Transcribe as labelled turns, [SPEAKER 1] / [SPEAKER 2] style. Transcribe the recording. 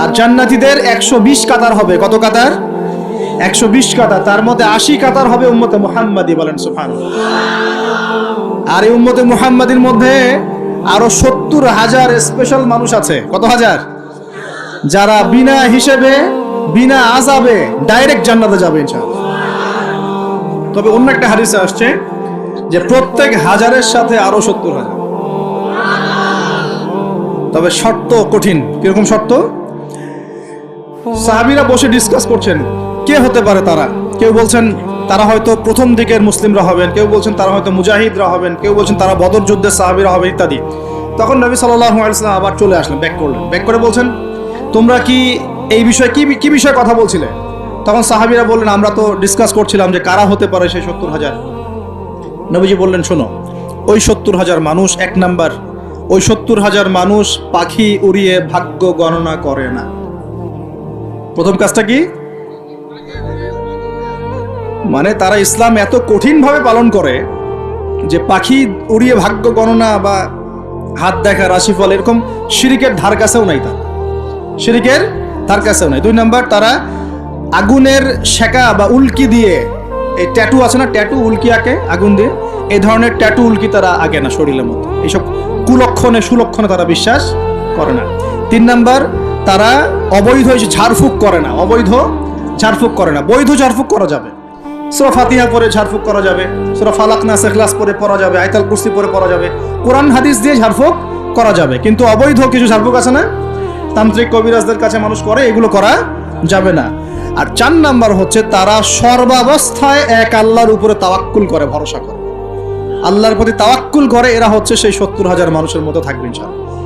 [SPEAKER 1] আর জান্নাতীদের একশো বিশ কাতার হবে। কত কাতার? একশো বিশ কাতার। তার মধ্যে আশি কাতার হবে উম্মতে মুহাম্মাদি বলেন সুফান আর এই উম্মতে মুহাম্মাদির মধ্যে আরও সত্তর হাজার স্পেশাল মানুষ আছে। কত হাজার? যারা বিনা হিসেবে, বিনা আজাবে ডাইরেক্ট জান্নাতে যাবে তবে অন্য একটা হাদিসে আসছে যে প্রত্যেক হাজারের সাথে আরও সত্তর হাজার। তবে শর্ত কঠিন। কীরকম শর্ত? সাহাবিরা বসে ডিসকাস করছেন, কে হতে পারে তারা? কেউ বলছেন, তারা হয়তো প্রথম দিকের মুসলিমরা হবেন, কেউ বলছেন, তারা হয়তো মুজাহিদরা হবেন, কেউ বলছেন, তারা বদর যুদ্ধের সাহাবিরা হবে, ইত্যাদি। তখন নবী সাল্লাহ আলাইসাল্লাম আবার চলে আসলেন ব্যাক করলেন। ব্যাক করে বলছেন, তোমরা কি এই বিষয়ে কি কি বিষয়ে কথা বলছিলে? তখন সাহাবিরা বললেন, আমরা তো ডিসকাস করছিলাম যে কারা হতে পারে সেই সত্তর হাজার। নবীজি বললেন, শোনো, ওই সত্তর হাজার মানুষ এক নাম্বার। ওই সত্তর হাজার মানুষ পাখি উড়িয়ে ভাগ্য গণনা করে না। প্রথম কাজটা কি? মানে তারা ইসলাম এত কঠিনভাবে পালন করে যে পাখি উড়িয়ে ভাগ্য গণনা বা হাত দেখা রাশিফল এরকম শিরিকের ধার কাছেও নাই তার। শিরিকের ধার কাছেও নাই। দুই নাম্বার, তারা আগুনের শেকা বা উল্কি দিয়ে, এই ট্যাটু আছে না, ট্যাটু উল্কি আঁকে আগুন দিয়ে এই ধরনের ট্যাটু উল্কি তারা আগে না শরীরের মধ্যে। এইসব কুলক্ষণে, সুলক্ষণে তারা বিশ্বাস করে না। তিন নাম্বার তারা অবৈধ ঝাড়ফুঁক করে না, অবৈধ ঝাড়ফুঁক করে না। বৈধ ঝাড়ফুঁক করা যাবে। সুরা ফাতিহা পরে ঝাড়ফুঁক করা যাবে, সুরা ফালাক নাস এখলাস পরে পড়া যাবে, আয়তাল কুস্তি পরে পড়া যাবে, কোরআন, হাদিস দিয়ে ঝাড়ফুঁক করা যাবে। কিন্তু অবৈধ কিছু ঝাড়ফুঁক আছে না? তান্ত্রিক কবিরাজদের কাছে মানুষ করে, এগুলো করা যাবে না। আর চার নাম্বার হচ্ছে, তারা সর্বাবস্থায় এক আল্লাহর উপরে তাওয়াক্কুল করে, ভরসা করে। আল্লাহর প্রতি তাওয়াক্কুল করে, এরা হচ্ছে সেই সত্তর হাজার মানুষের মতো থাকবে, ইনশাআল্লাহ।